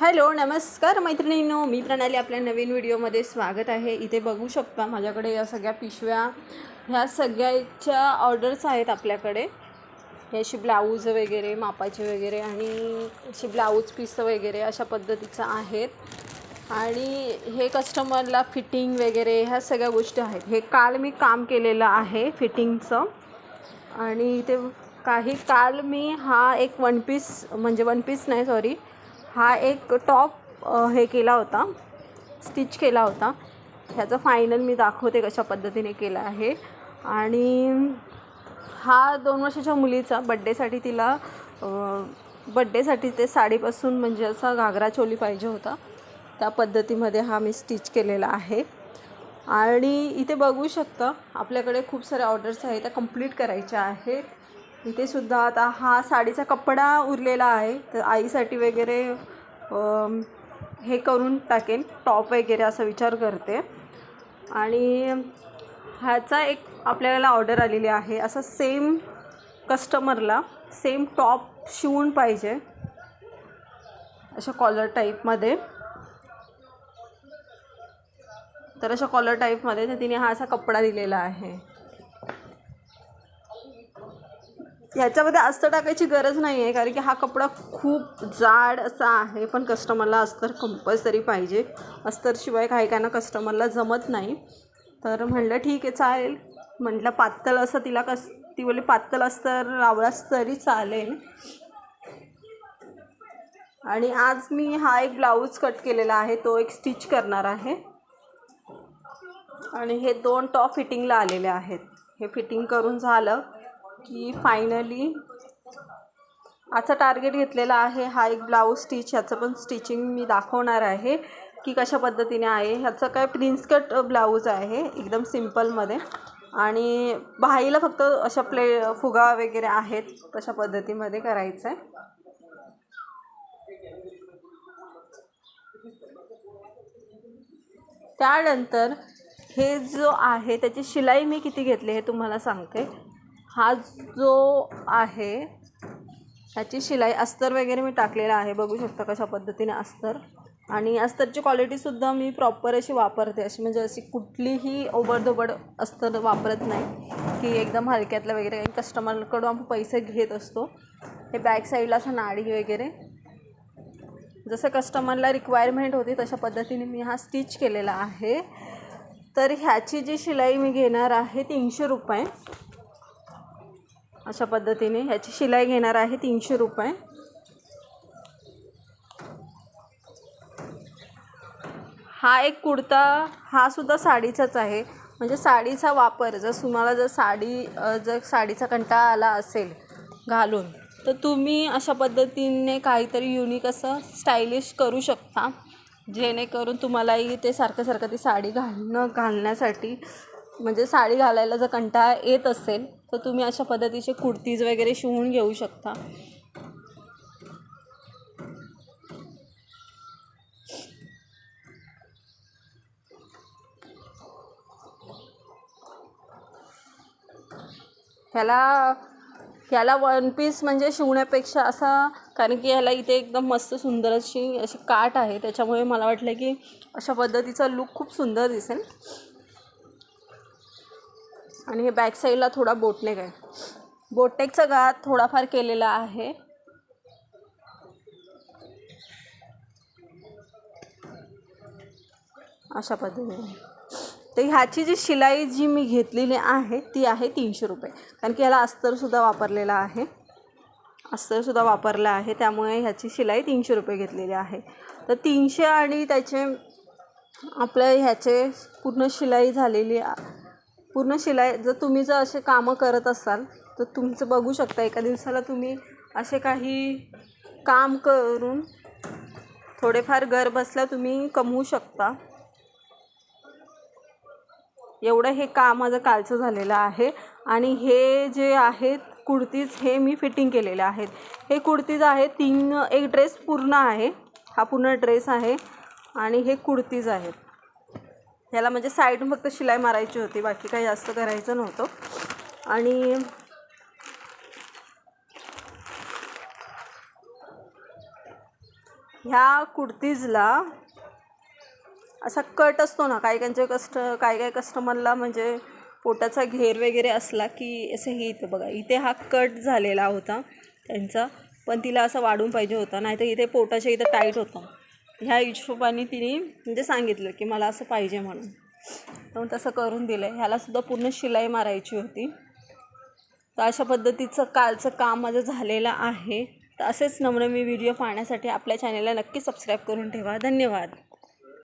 Hello नमस्कार मैत्रिणींनो. मी प्रणाली आपल्या नवीन व्हिडिओमध्ये स्वागत आहे. इथे बघू शकता माझ्याकडे या सगळ्या पिशव्या ह्या सगळ्याच्या ऑर्डर्स आहेत आपल्याकडे. हे ब्लाऊज वगैरे मापाचे वगैरे आणि अशी ब्लाऊज पीस वगैरे अशा पद्धतीचं आहेत. आणि हे कस्टमरला फिटिंग वगैरे ह्या सगळ्या गोष्टी आहेत. हे काल मी काम केलेलं आहे फिटिंगचं. आणि इथे काही काल मी हा एक वन पीस म्हणजे वन पीस नाही सॉरी हा एक टॉप हे केला होता. स्टिच केला होता. ह्याचं फायनल मी दाखवते कशा पद्धतीने केला आहे. आणि हा दोन वर्षाच्या मुलीचा बड्डेसाठी तिला बड्डेसाठी ते साडीपासून म्हणजे असा घागरा चोली पाहिजे होता. त्या पद्धतीमध्ये हा मी स्टिच केलेला आहे. आणि इथे बघू शकता आपल्याकडे खूप साऱ्या ऑर्डर्स आहेत त्या कंप्लीट करायच्या आहेत. इथे सुद्धा आता हा साडीचा कपडा उरलेला आहे. तर आईसाठी वगैरे हे करून टाकेन टॉप वगैरे असा विचार करते. आणि ह्याचा एक आपल्याला ऑर्डर आलेली आहे. असं सेम कस्टमरला सेम टॉप शिवून पाहिजे. अशा कॉलर टाईपमध्ये तर अशा कॉलर टाईपमध्ये तर तिने हा असा कपडा दिलेला आहे. ह्याच्यामध्ये अस्तर टाकायची गरज नाही आहे कारण की हा कपडा खूप जाड असा आहे पण कस्टमरला अस्तर कंपल्सरी पाहिजे. अस्तरशिवाय काही काहींना कस्टमरला जमत नाही. तर म्हणलं ठीक आहे चालेल. म्हटलं पातळ असं तिला कस ती बोली पातळ अस्तर लावलास तरी चालेल. आणि आज मी हा एक ब्लाऊज कट केलेला आहे तो एक स्टिच करणार आहे. आणि हे दोन टॉप फिटिंगला आलेले आहेत. हे फिटिंग करून झालं. की फायनली आजचा टार्गेट घेतलेला आहे. हा एक ब्लाऊज स्टिच ह्याचं पण स्टिचिंग मी दाखवणार आहे की कशा पद्धतीने आहे. ह्याचं काय प्रिन्स कट ब्लाऊज आहे एकदम सिम्पलमध्ये आणि बाईला फक्त अशा प्ले फुगा वगैरे आहेत तशा पद्धतीमध्ये करायचं आहे त्यानंतर हे जो आहे त्याची शिलाई मी किती घेतली हे तुम्हाला सांगते. हा जो आहे ह्याची शिलाई अस्तर वगैरे मी टाकलेला आहे. बघू शकता कशा पद्धतीने अस्तर. आणि अस्तरची क्वालिटीसुद्धा मी प्रॉपर अशी वापरते. अशी म्हणजे अशी कुठलीही ओबडधोबड अस्तर वापरत नाही. की एकदम हलक्यातलं वगैरे काही कस्टमरकडून आपण पैसे घेत असतो. हे बॅक साईडला असं नाडी वगैरे. जसं कस्टमरला रिक्वायरमेंट होती तशा पद्धतीने मी हा स्टिच केलेला आहे. तर ह्याची जी शिलाई मी घेणार आहे तीनशे रुपये. अशा पद्धतीने ह्याची शिलाई घेणार आहे तीनशे रुपये. हा एक कुर्ता हा सुद्धा साडीचाच आहे. म्हणजे साडीचा वापर जर तुम्हाला जर साडी जर साडीचा कंटाळा आला असेल घालून तर तुम्ही अशा पद्धतीने काहीतरी युनिक असं स्टायलिश करू शकता. जेणेकरून तुम्हालाही ते सारखं सारखं ती साडी घालणं घालण्यासाठी म्हणजे साडी घालायला जर कंटाळा येत असेल तर तुम्ही अशा पद्धतीचे कुर्तीज वगैरे शिवून घेऊ शकता. ह्याला ह्याला वन पीस म्हणजे शिवण्यापेक्षा असा कारण की ह्याला इथे एकदम मस्त सुंदर अशी अशी काठ आहे. त्याच्यामुळे मला वाटलं की अशा पद्धतीचा लुक खूप सुंदर दिसेल. आणि हे बॅक साईडला थोडा बोटनेक आहे. बोटनेकचा गात थोडाफार केलेला आहे. अशा पद्धतीने. तर ह्याची जी शिलाई जी मी घेतलेली आहे ती आहे तीनशे रुपये. कारण की ह्याला अस्तरसुद्धा वापरलेला आहे. अस्तरसुद्धा वापरलं आहे. त्यामुळे ह्याची शिलाई तीनशे रुपये घेतलेली आहे. तर तीनशे आणि त्याचे आपल्या ह्याचे पूर्ण शिलाई झालेली पूर्ण शिलाई जर तुम्ही जर असे कामं करत असाल तर तुमचं बघू शकता एका दिवसाला तुम्ही असे काही काम करून थोडेफार घर बसल्या तुम्ही कमवू शकता. एवढं हे काम माझं कालचं झालेलं आहे. आणि हे जे आहेत कुर्तीज हे मी फिटिंग केलेले आहेत. हे कुर्तीज आहे तीन एक ड्रेस पूर्ण आहे. हा पूर्ण ड्रेस आहे आणि हे कुर्तीज आहेत. ह्याला म्हणजे साईडून फक्त शिलाई मारायची होती बाकी काही जास्त करायचं नव्हतं. आणि ह्या कुर्तीजला असा कट असतो ना काही काहींचे कस्ट काही काही कस्टमरला म्हणजे पोटाचा घेर वगैरे असला की असं हे इथं बघा इथे हा कट झालेला होता त्यांचा पण तिला असं वाढून पाहिजे होता नाहीतर इथे पोटाच्या इथं टाईट होतं. ह्या हिशोबाने तिने म्हणजे सांगितलं की मला असं पाहिजे म्हणून. तर मग तसं करून दिलं आहे ह्यालासुद्धा पूर्ण शिलाई मारायची होती. तर अशा पद्धतीचं कालचं काम माझं झालेलं आहे. तर असेच नवनवीन व्हिडिओ पाहण्यासाठी आपल्या चॅनलला नक्की सबस्क्राईब करून ठेवा. धन्यवाद.